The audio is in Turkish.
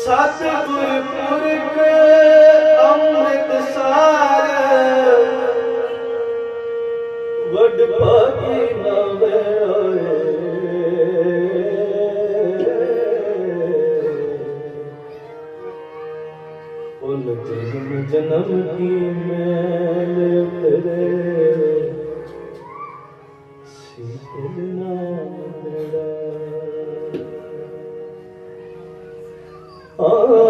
ਸਤਿਗੁਰ ਪੁਰਖ जन्म की मैल तेरे सिरना आ